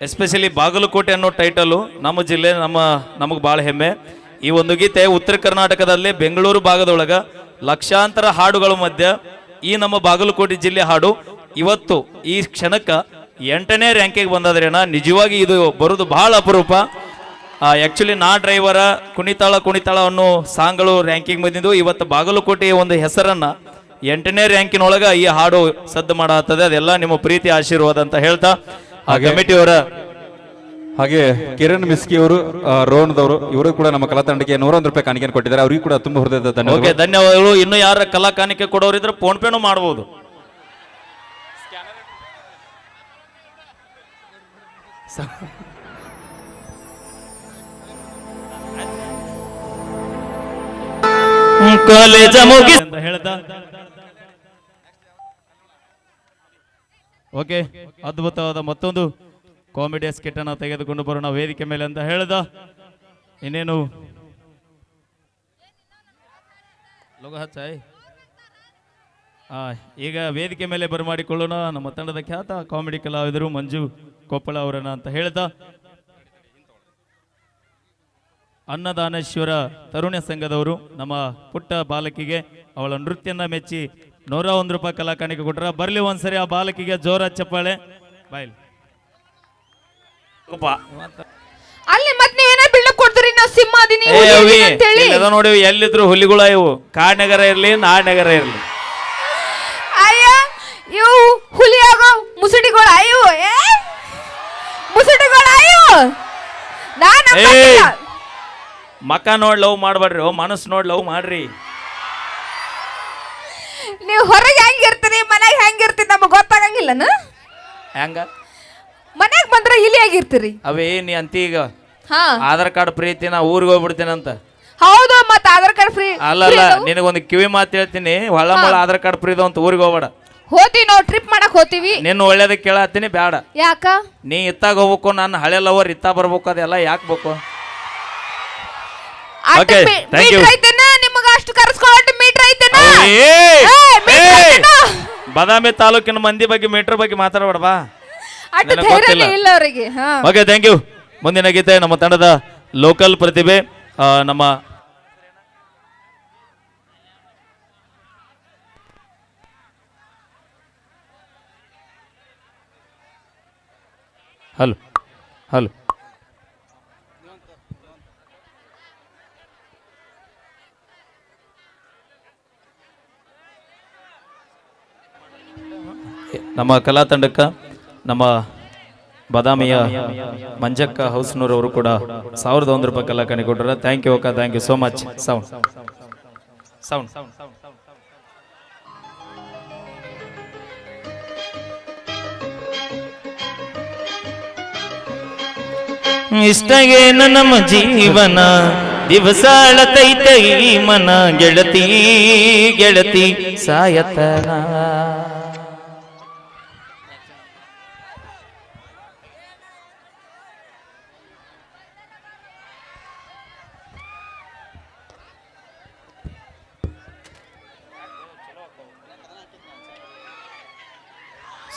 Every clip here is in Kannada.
ಎಸ್ಪೆಷಲಿ ಬಾಗಲಕೋಟೆ ಅನ್ನೋ ಟೈಟಲು ನಮ್ಮ ಜಿಲ್ಲೆ, ನಮ್ಮ, ನಮಗೆ ಭಾಳ ಹೆಮ್ಮೆ. ಈ ಒಂದು ಗೀತೆ ಉತ್ತರ ಕರ್ನಾಟಕದಲ್ಲಿ ಬೆಂಗಳೂರು ಭಾಗದೊಳಗೆ ಲಕ್ಷಾಂತರ ಹಾಡುಗಳ ಮಧ್ಯೆ ಈ ನಮ್ಮ ಬಾಗಲಕೋಟೆ ಜಿಲ್ಲೆ ಹಾಡು ಇವತ್ತು ಈ ಕ್ಷಣಕ್ಕೆ ಎಂಟನೇ ರ್ಯಾಂಕಿಗೆ ಬಂದದ್ರೇನ ನಿಜವಾಗಿ ಇದು ಬರೋದು ಭಾಳ ಅಪರೂಪ. ಆ್ಯಕ್ಚುಲಿ ನಾ ಡ್ರೈವರ ಕುಣಿತಾಳ ಕುಣಿತಾಳ ಅನ್ನೋ ಸಾಂಗ್ಗಳು ರ್ಯಾಂಕಿಂಗ್ ಬಂದಿದ್ದು ಇವತ್ತು ಬಾಗಲಕೋಟೆಯ ಒಂದು ಹೆಸರನ್ನು ಎಂಟನೇ ರ್ಯಾಂಕಿನೊಳಗೆ ಈ ಹಾಡು ಸದ್ದು ಮಾಡತ್ತದೆ ಅದೆಲ್ಲ ನಿಮ್ಮ ಪ್ರೀತಿ, ಆಶೀರ್ವಾದ ಅಂತ ಹೇಳ್ತಾ ಆ ಕಮಿಟಿಯವರ ಹಾಗೆ ಕಿರಣ್ ಮಿಸ್ಕಿ ಅವರು ರೋಣದವರು ಇವರು ಕೂಡ ನಮ್ಮ ಕಲಾ ತಂಡಕ್ಕೆ ನೂರೊಂದು ರೂಪಾಯಿ ಕಾಣಿಕೆ ಕೊಟ್ಟಿದ್ದಾರೆ. ಅವರಿಗೂ ಕೂಡ ತುಂಬ ಹೃದಯದ ಧನ್ಯವಾದ ಧನ್ಯವಾದಗಳು. ಇನ್ನು ಯಾರ ಕಲಾ ಕಾಣಿಕೆ ಕೊಡೋರಿದ್ರೆ ಫೋನ್ ಪೇನು ಮಾಡಬಹುದು ಕಾಲೇಜ ಮುಗಿ ಅಂತ ಹೇಳ್ತಾ ಓಕೆ, ಅದ್ಭುತವಾದ ಮತ್ತೊಂದು ಕಾಮಿಡಿ ಸ್ಕಿಟ್ ಅನ್ನ ತೆಗೆದುಕೊಂಡು ಬರೋಣ ವೇದಿಕೆ ಮೇಲೆ ಅಂತ ಹೇಳ್ದ. ಇನ್ನೇನು? ಈಗ ವೇದಿಕೆ ಮೇಲೆ ಬರಮಾಡಿಕೊಳ್ಳೋಣ. ನಮ್ಮ ತಂಡದ ಖ್ಯಾತ ಕಾಮಿಡಿ ಕಲಾವಿದರು ಮಂಜು ಕೊಪ್ಪಳ ಅವರನ್ನ ಅಂತ ಹೇಳ್ದ. ಅನ್ನದಾನೇಶ್ವರ ತರುಣ ಸಂಘದವರು ನಮ್ಮ ಪುಟ್ಟ ಬಾಲಕಿಗೆ ಅವಳ ನೃತ್ಯನ ಮೆಚ್ಚಿ ನೂರ ಒಂದು ರೂಪಾಯಿ ಕಲಾ ಕಾಣಿಕೆ ಕೊಟ್ರ. ಬರ್ಲಿ ಒಂದ್ಸರಿ ಆ ಬಾಲಕಿಗೆ ಜೋರ ಚಪ್ಪಾಳೆ. ಬಾಯ್ಲಿ. ಅಲ್ಲಿ ಮತ್ತೆ ಏನೇ ಬಿಲ್ಡಪ್ ಕೊಡ್ತೀರಿ? ನಾ ಸಿಂಹ ಅದೀನಿ ನೋಡಿ ಎಲ್ಲಿದ್ರು ಹುಲಿಗಳ ಇವು. ಕಾಡ್ನಗರ ಇರ್ಲಿ ನಾಡ್ನಗರ ಇರ್ಲಿ. ಅಯ್ಯ ಇವು ಹುಲಿ ಆಗೋ ಮುಸುಡಿಗಳ ಅಯ್ಯೋ ಏ? ಮುಸುಡಿಗಳ ಅಯ್ಯೋ ನಾನು ಏಯ್! ಮಕ ನೋಡ್ ಲವ್ ಮಾಡ್ಬಾಡ್ರಿ ಓ ಮನಸ್ಸು ನೋಡ್ ಲವ್ ಮಾಡ್ರಿ. ನೀವು ಹೊರಗೆ ಹೆಂಗಿರ್ತೀರಿ ಮನ್ಯಾಗ ಹೆಂಗಿರ್ತೀರಿ ನಮಗೆ ಗೊತ್ತಾಗಂಗಿಲ್ಲನ? ಹೆಂಗ? ಮನ್ಯಾಗ ಬಂದ್ರೆ ಇಲ್ಲಿ ಆಗಿರ್ತೀರಿ ಅವೇ ನೀ ಅಂತಿ ಈಗ ಹಾ. ಆಧಾರ್ ಕಾರ್ಡ್ ಪ್ರೀತಿ ನಾ ಊರಿಗೆ ಹೋಗ್ಬಿಡ್ತೀನಿ ಅಂತ. ಹೌದು ಮತ್ತೆ ಆಧಾರ್ ಕಾರ್ಡ್ ಫ್ರೀ ಅಲ್ಲ ಅಲ್ಲ ನಿನಗೊಂದು ಕಿವಿ ಮಾತು ಹೇಳ್ತೀನಿ ಹೊಳ ಮಳ ಆಧಾರ್ ಕಾರ್ಡ್ ಫ್ರೀ ಅಂತ ಊರಿಗೆ ಹೋಗ್ಬೇಡ. ಹೋತಿ ನಾವು ಟ್ರಿಪ್ ಮಾಡಕ್ ಹೋತೀವಿ. ನಿನ್ನ ಒಳ್ಳೇದಕ್ಕೆ ಕೇಳತ್ತೀನಿ ಬೇಡ ಯಾಕ? ನೀ ಇತ್ತಾಗ ಹೋಗ್ಬೇಕು ನನ್ನ ಹಳೆ ಲವರ್ ಇತ್ತ ಬರ್ಬೇಕು ಅದೆಲ್ಲ ಯಾಕೆ ಬೇಕು? Okay, thank you. ಐತೆನ ನಿಮಗ ಅಷ್ಟು ಕರ್ಸ್ಕೊಳ್ಳೋ ಮೀಟರ್ ಐತೆನ! ಏಯ್, ಮೀಟರ್ ಏಯ್! ಐತೆನ? ಬಾದಾಮಿ ತಾಲೂಕಿನ ಮಂದಿ ಬಗ್ಗೆ ಮೀಟರ್ ಬಗ್ಗೆ ಮಾತಾಡಬೇಡ ಬಾ ಅಷ್ಟು ನನಗ್ ಧೈರ್ಯನೇ ಗೊತ್ತಿಲ್ಲ. ಇಲ್ಲ ಅವರಿಗೆ ಹಾ ಓಕೆ ಥ್ಯಾಂಕ್ ಯು ಮುಂದಿನ ಗೀತೆ ನಮ್ಮ ತಂಡದ ಲೋಕಲ್ ಪ್ರತಿಭೆ ಆ, ನಮ್ಮ ಹಲೋ ಹಲೋ ನಮ್ಮ ಕಲಾ ತಂಡಕ್ಕೆ, ನಮ್ಮ ಬಾದಾಮಿಯ ಮಂಜಕ್ಕ ಹೌಸ್ನೂರ್ ಅವರು ಕೂಡ ಸಾವಿರದ ಒಂದು ರೂಪಾಯಿ ಕಲಾ ಕಣಿ ಕೊಟ್ಟರ ಥ್ಯಾಂಕ್ ಯು ಅಕ್ಕ thank you so much sound sound ಇಷ್ಟಗೆ ನಮ್ಮ ಜೀವನ ದಿವಸ ಅಳತೈತ ಮನ ಗೆಳತಿ ಗೆಳತಿ ಸಾಯತನ.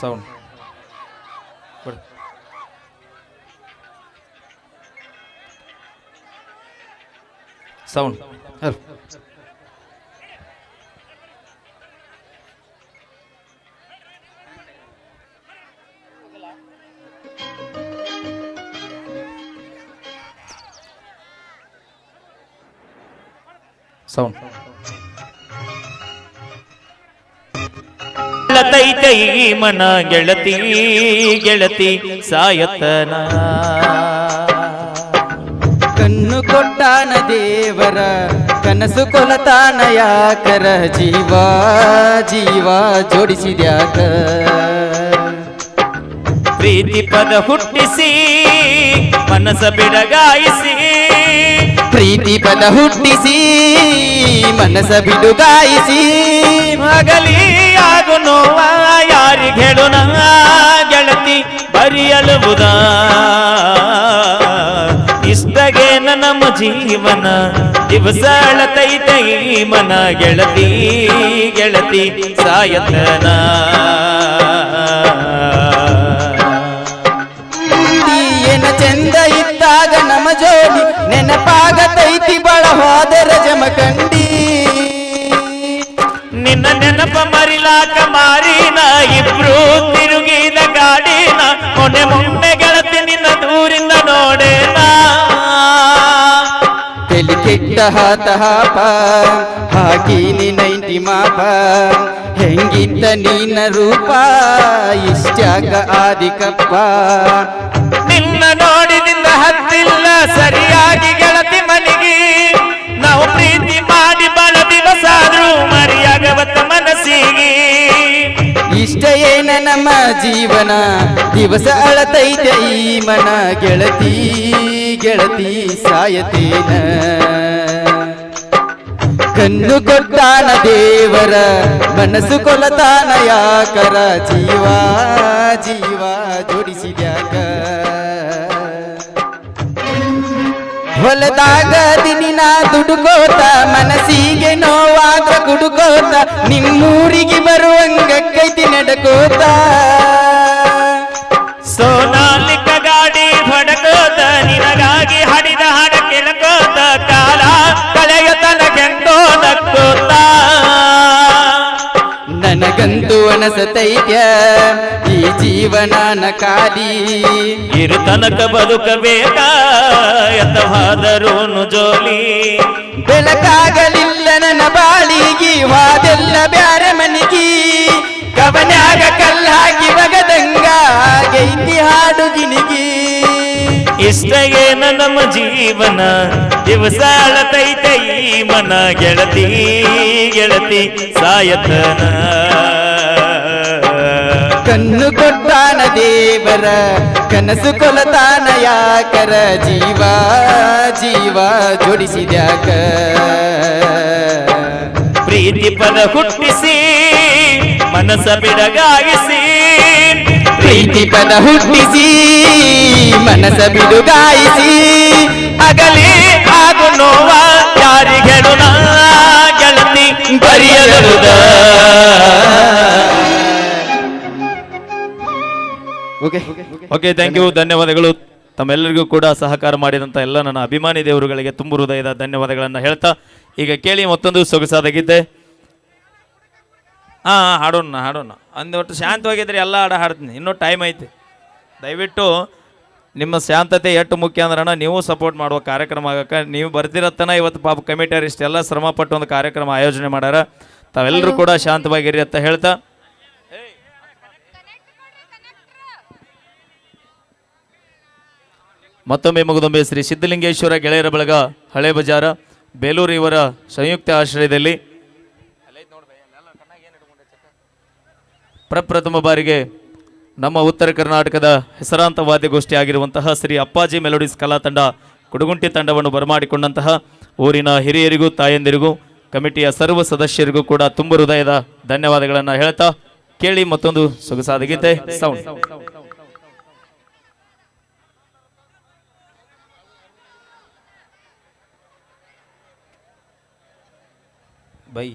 ಸೌಂಡ್ ಸೌಂಡ್ ಸೌಂಡ್ ತೈತೈ ಮನ ಗೆಳತಿ ಗೆಳತಿ ಸಾಯತನ. ಕಣ್ಣು ಕೊಟ್ಟಾನ ದೇವರ ಕನಸು ಕೊಲತಾನ ಯಾಕರ ಜೀವ ಜೀವ ಜೋಡಿಸಿದ್ಯಾಕ? ಪ್ರೀತಿ ಪದ ಹುಟ್ಟಿಸಿ ಮನಸ ಬಿಡಗಾಯಿಸಿ. ಪ್ರೀತಿ ಪದ ಹುಟ್ಟಿಸಿ ಮನಸ ಬಿಡುಗಾಯಿಸಿ. ಮಗಲಿ ಆಗು ನೋವ, ಯಾರಿಗೆ ಹೇಳೋಣ ಗೆಳತಿ ಬರಿಯಲುವುದ? ಇಷ್ಟಗೆ ನಮ್ಮ ಜೀವನ ದಿವಸ ತೈ ಮನ ಗೆಳತಿ ಗೆಳತಿ ಸಾಯತನ. ಏನ ಚಂದ ಇದ್ದಾಗ ನಮ್ಮ ಜೋಡಿ, ನೆನಪಾಗತೈತಿ ಬಳ ಹೋದರ ಜಮಖಂಡಿ ನಿನ್ನ ನೆನಪ ಮರಿಲಾಕ ಮಾರಿನ ಇಬ್ರು ತಿರುಗಿದ ಗಾಡಿನ ಮೊನ್ನೆ ಮೊನ್ನೆ ಗೆಳತಿ ನಿನ್ನ ದೂರಿಂದ ನೋಡೇನ. ತೆಲಿ ಕೆಟ್ಟ ಹಾತ ಹಾಪ ಹಾಕೀನಿ ನೈಂಟಿ ಮಾಪ ಹೆಂಗಿದ್ದ ನೀನ ರೂಪ ಇಷ್ಟಾಗ ಆದಿಕಪ್ಪ. ನಿನ್ನ ಏನ ನಮ್ಮ ಜೀವನ. ದಿವಸ ಅಳತೈತೆ ಈ ಮನ. ಗೆಳತಿ ಗೆಳತಿ ಸಾಯತೇನ. ಕಣ್ಣು ಕೊಟ್ಟಾನ ದೇವರ, ಮನಸ್ಸು ಕೊಲತಾನ ಯಾಕರ ಜೀವ ಜೀವ ಹೊಲದಾಗ ದಿನ ದುಡುಕೋತ ಮನಸ್ಸಿಗೆ ನೋವಾದ್ರ ಕುಡುಕೋತ ನಿಮ್ಮೂರಿಗೆ ಬರುವಂಗ ಕೈತಿ ನಡಕೋತ. ನನಗಂತೂ ಅನಸತೈತ್ಯ ಈ ಜೀವನನ ಕಾಲಿ ಇರು ತನಕ ಬದುಕಬೇಕ ಎತ್ತವಾದರೂನು ಜೋಲಿ. ಬೆಳಕಾಗಲಿಲ್ಲ ನನ್ನ ಬಾಳಿಗಿ ವಾದೆಲ್ಲ ಬ್ಯಾರೆ ಮನಿಗಿ. ಕವನ್ಯಾಗ ಇಷ್ಟ ಏನ ನಮ್ಮ ಜೀವನ. ದಿವಸ ಅಳತೈತೆ ಈ ಮನ ಗೆಳತಿ ಗೆಳತಿ ಸಾಯತನ. ಕಣ್ಣು ಕೊಟ್ಟಾನ ದೇವರ ಕನಸು ಕೊಲತಾನ ಯಾಕರ ಜೀವ ಜೀವ ಜೋಡಿಸಿದ್ಯಾಕ. ಪ್ರೀತಿ ಪದ ಹುಟ್ಟಿಸಿ ಮನಸ ಬಿಡಗಾಯಿಸಿ ಪ್ರೀತಿ ಪದ ಹುಟ್ಟಿಸಿ ಮನಸ ಬಿಡುಗಾಯಿಸಿ ಅಗಲಿ ಹಾಗೂ ನೋವ ಯಾರಿಗೆಳು ಗೆಳತಿ ಬರೆಯಲುದ ಓಕೆ. ಓಕೆ ಥ್ಯಾಂಕ್ ಯು ಧನ್ಯವಾದಗಳು. ತಮ್ಮೆಲ್ಲರಿಗೂ ಕೂಡ ಸಹಕಾರ ಮಾಡಿದಂಥ ಎಲ್ಲ ನನ್ನ ಅಭಿಮಾನಿ ದೇವರುಗಳಿಗೆ ತುಂಬು ಹೃದಯದ ಧನ್ಯವಾದಗಳನ್ನು ಹೇಳ್ತಾ ಈಗ ಕೇಳಿ ಮತ್ತೊಂದು ಸೊಗಸಾದಾಗಿದ್ದೆ ಹಾಂ ಹಾಡೋಣ ಹಾಡೋಣ. ಅಂದೊಟ್ಟು ಒಟ್ಟು ಶಾಂತವಾಗಿದ್ದರೆ ಎಲ್ಲ ಹಾಡು ಹಾಡ್ತೀನಿ. ಇನ್ನೂ ಟೈಮ್ ಐತೆ. ದಯವಿಟ್ಟು ನಿಮ್ಮ ಶಾಂತತೆ ಎಷ್ಟು ಮುಖ್ಯ ಅಂದ್ರಣ ನೀವು ಸಪೋರ್ಟ್ ಮಾಡುವ ಕಾರ್ಯಕ್ರಮ ಆಗಕ್ಕೆ. ನೀವು ಬರ್ತಿರತ್ತನ ಇವತ್ತು ಪಾಪ ಕಮಿಟಿಯರ್ ಇಷ್ಟೆಲ್ಲ ಶ್ರಮ ಪಟ್ಟು ಒಂದು ಕಾರ್ಯಕ್ರಮ ಆಯೋಜನೆ ಮಾಡ್ಯಾರ. ತಾವೆಲ್ಲರೂ ಕೂಡ ಶಾಂತವಾಗಿರಿ ಅಂತ ಹೇಳ್ತಾ. ಮತ್ತೊಮ್ಮೆ ಮಗದೊಮ್ಮೆ ಶ್ರೀ ಸಿದ್ಧಲಿಂಗೇಶ್ವರ ಗೆಳೆಯರ ಬಳಗ ಹಳೆ ಬಜಾರ ಬೇಲೂರು ಇವರ ಸಂಯುಕ್ತ ಆಶ್ರಯದಲ್ಲಿ ಪ್ರಪ್ರಥಮ ಬಾರಿಗೆ ನಮ್ಮ ಉತ್ತರ ಕರ್ನಾಟಕದ ಹೆಸರಾಂತ ವಾದ್ಯಗೋಷ್ಠಿ ಆಗಿರುವಂತಹ ಶ್ರೀ ಅಪ್ಪಾಜಿ ಮೆಲೋಡಿಸ್ ಕಲಾ ತಂಡ ಕುಡುಗುಂಟಿ ತಂಡವನ್ನು ಬರಮಾಡಿಕೊಂಡಂತಹ ಊರಿನ ಹಿರಿಯರಿಗೂ ತಾಯಂದಿರಿಗೂ, ಕಮಿಟಿಯ ಸರ್ವ ಸದಸ್ಯರಿಗೂ ಕೂಡ ತುಂಬ ಹೃದಯದ ಧನ್ಯವಾದಗಳನ್ನು ಹೇಳ್ತಾ ಕೇಳಿ ಮತ್ತೊಂದು ಸೊಗಸಾದ ಗೀತೆ sound bye.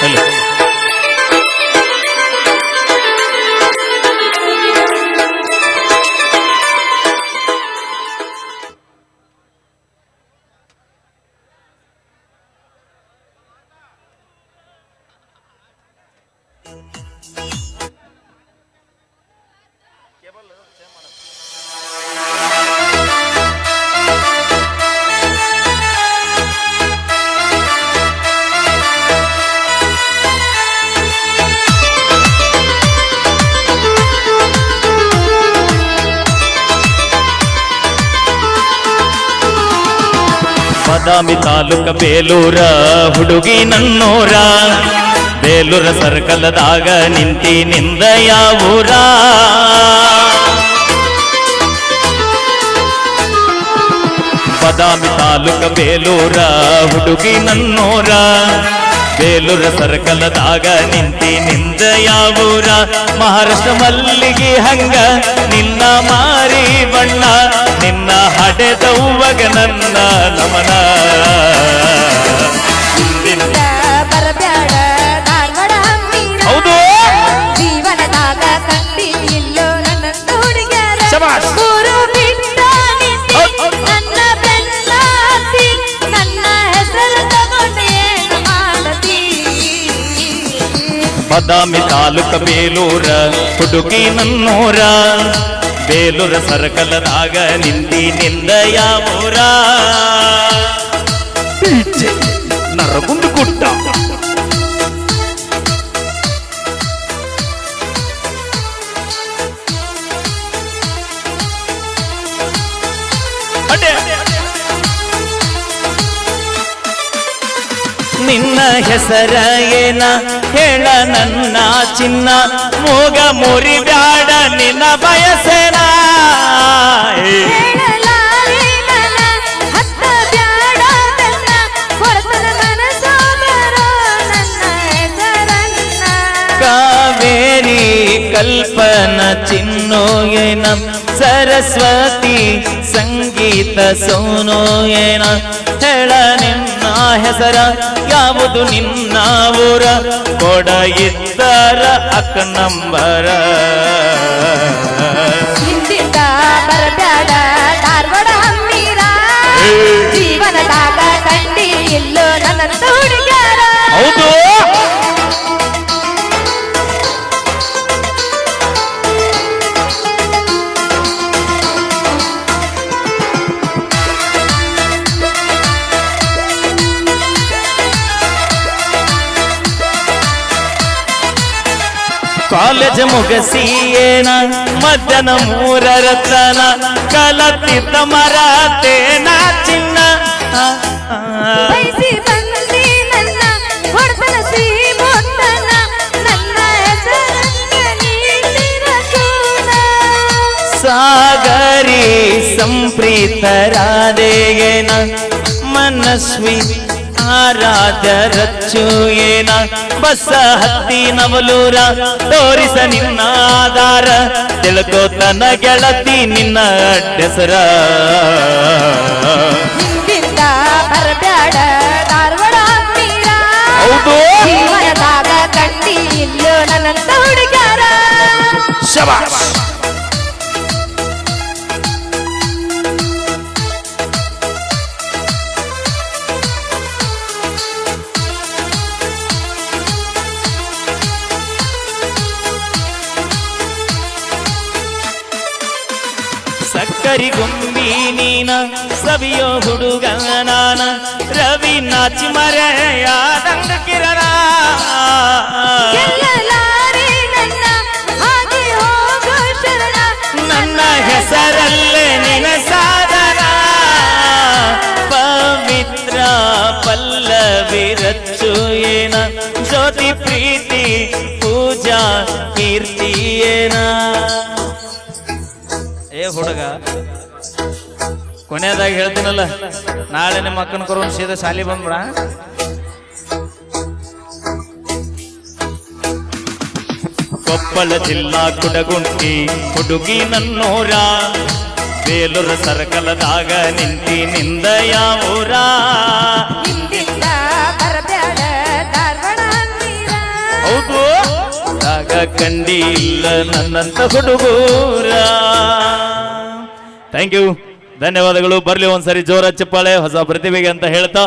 Hello Badami taluka ಬೇಲೂರ ಹುಡುಗಿ ನನ್ನೂರ ಬೇಲೂರ ಸರ್ಕಲದಾಗ ನಿಂತಿ ನಿಂದ ಯಾವೂರ ಬಾದಾಮಿ ತಾಲೂಕ ಬೇಲೂರ ಹುಡುಗಿ ನನ್ನೂರ ಬೇಲೂರ ಸರ್ಕಲದಾಗ ನಿಂತಿ ನಿಂದ ಯಾವೂರ ಮಹಾರಾಷ್ಟ್ರ ಮಲ್ಲಿಗೆ ಹಂಗ ನಿನ್ನ ಮಾರಿ ಬಣ್ಣ ನಿನ್ನ ಹಡೆದವ್ವಗ ನನ್ನ ನಮನ. ಹೌದು. ಜೀವನದಾಗ ಕಂಡಿ ಇಲ್ಲೋ ಶಬಾಷ್. ನನ್ನ ಬದಾಮಿ ತಾಲೂಕ ಬೇಲೂರ ಹುಡುಗಿ ನನ್ನೂರ. ಬೇಲೂರ ಸರ್ಕಲದಾಗ ನಿಂತಿ ನಿಂದ ಯಾವೂರ? ನರಗುಂದು ಗುಡ್ಡ. ನಿನ್ನ ಹೆಸರ ಏನ? ಹೇಳ ನನ್ನ ಚಿನ್ನ. ಮೂಗ ಮುರಿ ಬ್ಯಾಡ ನಿನ್ನ ಬಯಸನ? ಕಾವೇರಿ ಕಲ್ಪನ ಚಿನ್ನೋಯೇನ ಸರಸ್ವತಿ ಸಂಗೀತ ಸೋನೋಯೇನ ಹೇಳ ನಿನ್ನ ಹೆಸರ ಯಾವುದು ನಿನ್ನ ಊರ? ಕೊಡ ಇದ್ದರ ಅಕ್ಕ ನಂಬರ. ಹಿಂದಿಂದ ಕಾಲೇಜ್ ಮುಗಸಿ ಏನ ಮಧ್ಯಾಹ್ನ ಮೂರ ರತನ ಕಲತಿದ್ದ ಮರತೇನ ಚಿನ್ನ. ಸಾಗರಿ ಸಂಪ್ರೀತರಾದೇನ ಮನಸ್ವಿ ಆರಾಧ್ಯ ರಚ್ಚು ಏನ? ಬಸ್ಸ ಹತ್ತಿ ನವಲೂರ ತೋರಿಸ ನಿನ್ನ ಆಧಾರ. ತಿಳ್ಕೋತನ ಗೆಳತಿ ನಿನ್ನ ಅಡ್ಡಸರ ಹಿಂದಿಂದ ಬರಬ್ಯಾಡ ಧಾರವಾಡ ಹಮ್ಮಿರ ಹೌದು. ಜೀವನದಾಗ ಕಂಡಿ ಇಲ್ಲೋ ನನ್ನಂತ ಹುಡುಗ್ಯಾರ. ಶಬಾಷ್. ಕೊನೆಯದಾಗಿ ಹೇಳ್ತೀನಲ್ಲ ನಾಳೆ ನಿಮ್ಮ ಅಕ್ಕನ ಕೊರೋನ್ ಸೀದಾ ಶಾಲಿ ಬಂದ್ಬಿಡ. ಕೊಪ್ಪಳ ಜಿಲ್ಲಾ ಕುಡಗುಂಟಿ ಹುಡುಗಿ ನನ್ನೂರ ಬೇಲೂರ ಸರ್ಕಲದಾಗ ನಿಂತಿ ನಿಂದ ಯಾವೂರ. ಹೌದು ಆಗ ಕಂಡಿ ಇಲ್ಲ ನನ್ನಂತ ಹುಡುಗೂರ. ಥ್ಯಾಂಕ್ ಯು ಧನ್ಯವಾದಗಳು. ಬರ್ಲಿ ಒಂದ್ಸರಿ ಜೋರ ಚಪ್ಪಾಳೆ, ಹೊಸ ಪ್ರತಿಭೆಗೆ ಅಂತ ಹೇಳ್ತಾ.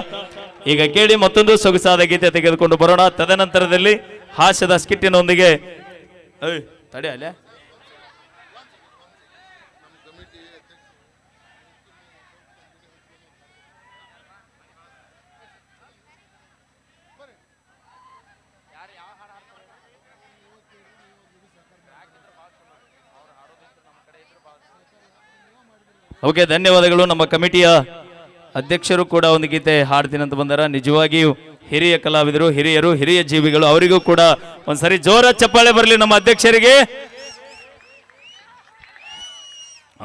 ಈಗ ಕೇಳಿ ಮತ್ತೊಂದು ಸೊಗಸಾದ ಗೀತೆ ತೆಗೆದುಕೊಂಡು ಬರೋಣ. ತದನಂತರದಲ್ಲಿ ಹಾಸ್ಯದ ಸ್ಕಿಟ್ಟಿನೊಂದಿಗೆ. ತಡೆಯಲ್ಲೇ ಓಕೆ ಧನ್ಯವಾದಗಳು. ನಮ್ಮ ಕಮಿಟಿಯ ಅಧ್ಯಕ್ಷರು ಕೂಡ ಒಂದು ಗೀತೆ ಹಾಡ್ತೀನಿ ಅಂತ ಬಂದಾರ. ನಿಜವಾಗಿಯೂ ಹಿರಿಯ ಕಲಾವಿದರು, ಹಿರಿಯರು, ಹಿರಿಯ ಜೀವಿಗಳು, ಅವರಿಗೂ ಕೂಡ ಒಂದ್ಸರಿ ಜೋರ ಚಪ್ಪಾಳೆ ಬರಲಿ ನಮ್ಮ ಅಧ್ಯಕ್ಷರಿಗೆ.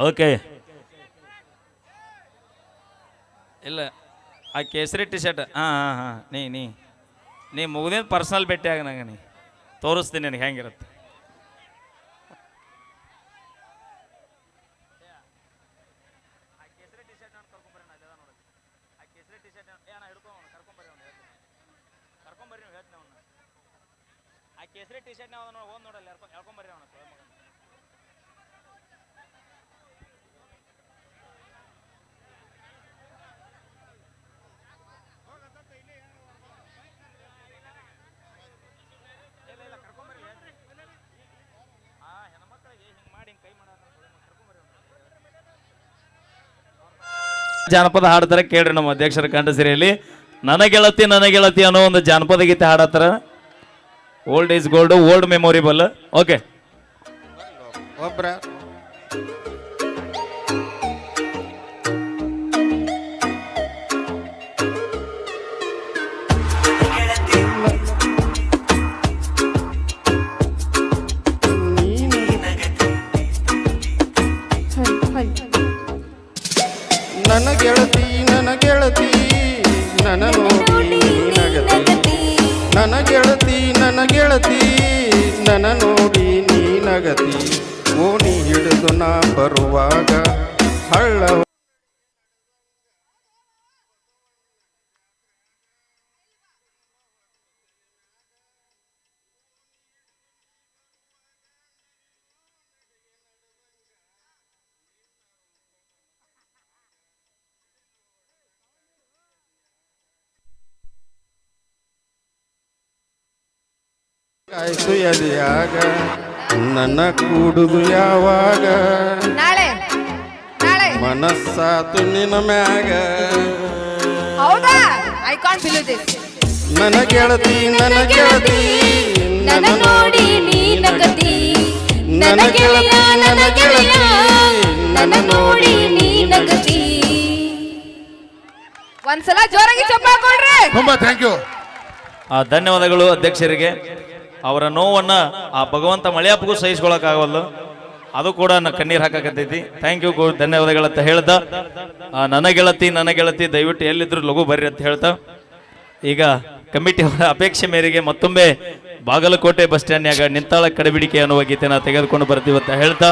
ಓಕೆ. ಇಲ್ಲ, ಆ ಕೇಸರಿ ಟಿ ಶರ್ಟ್ ಹಾಂ ಹಾಂ ಹಾಂ ನೀ ನೀ ನೀ ಮುಗಿದಿನ ಪರ್ಸನಲ್ ಭೇಟಿ ಆಗ ನಂಗೆ ನೀ ತೋರಿಸ್ತೀನಿ ನನಗೆ ಹೆಂಗಿರುತ್ತೆ ಕೇಸರಿ ಟಿ ಶರ್ಟ್ ಓದ್ ನೋಡಲ್ಲ ಹೇಳ್ಕೊಂಬರ್ರಿ ಅವನ ಜಾನಪದ ಹಾಡ್ತಾರೆ ಕೇಳ್ರಿ ನಮ್ಮ ಅಧ್ಯಕ್ಷರ ಕಂಡ ಸಿರಿಯಲ್ಲಿ. ನನ್ನ ಗೆಳತಿ ನನ್ನ ಗೆಳತಿ ಅನ್ನೋ ಒಂದು ಜಾನಪದ ಗೀತೆ ಹಾಡತ್ತಾರ. Old is gold old memorable okay ಒಬ್ರ ನನ್ನ ನೋಡಿ ನೀ ನಗತಿ ಓಣಿ ಹಿಡಿದು ನಾ ಬರುವಾಗ ಹಳ್ಳ ಕಾಯ್ತು ಎದೆಯಾಗ ನನ್ನ ಕೂಡುದು ಯಾವಾಗ? ನಾಳೆ ನಾಳೆ. ಮನಸ್ಸಾತು ನಿನ್ನ ಮ್ಯಾಗ. ಹೌದಾ? ಐ ಕಾಂಟ್ ಬಿಲೀವ್ ದಿಸ್ ನನ್ನ ಗೆಳತಿ ನನ್ನ ಗೆಳತಿ ನನ್ನ ನೋಡಿ ನೀ ನಗತಿ. ನನ್ನ ಗೆಳತಿ ನನ್ನ ಗೆಳತಿ ನನ್ನ ನೋಡಿ ನೀ ನಗತಿ. ಒಂದ್ಸಲ ಜೋರಾಗಿ ಚಪ್ಪಾಳೆ ಕೊಡ್ರಿ. ತುಂಬಾ ಥ್ಯಾಂಕ್ ಯು ಆ ಧನ್ಯವಾದಗಳು ಅಧ್ಯಕ್ಷರಿಗೆ. ಅವರ ನೋವನ್ನ ಆ ಭಗವಂತ ಮಳೆಯಪ್ಪಗೂ ಸಹಿಸ್ಕೊಳಕ್ಕಾಗವಲ್ಲು ಅದು ಕೂಡ ಕಣ್ಣೀರು ಹಾಕಕತ್ತೈತಿ. ಥ್ಯಾಂಕ್ ಯು ಧನ್ಯವಾದಗಳಂತ ಹೇಳ್ದ ನನ್ನ ಗೆಳತಿ ನನ್ನ ಗೆಳತಿ ದಯವಿಟ್ಟು ಎಲ್ಲಿದ್ರು ಲಘು ಬರ್ರಿ ಅಂತ ಹೇಳ್ತಾ. ಈಗ ಕಮಿಟಿ ಅಪೇಕ್ಷೆ ಮೇರೆಗೆ ಮತ್ತೊಮ್ಮೆ ಬಾಗಲಕೋಟೆ ಬಸ್ ಸ್ಟ್ಯಾಂಡ್ನ್ಯಾಗ ನಿಂತಾಳ ಕಡಬಿಡಿಕೆ ಅನ್ನುವ ನಾ ತೆಗೆದುಕೊಂಡು ಬರ್ತೀವಿ ಅಂತ ಹೇಳ್ತಾ.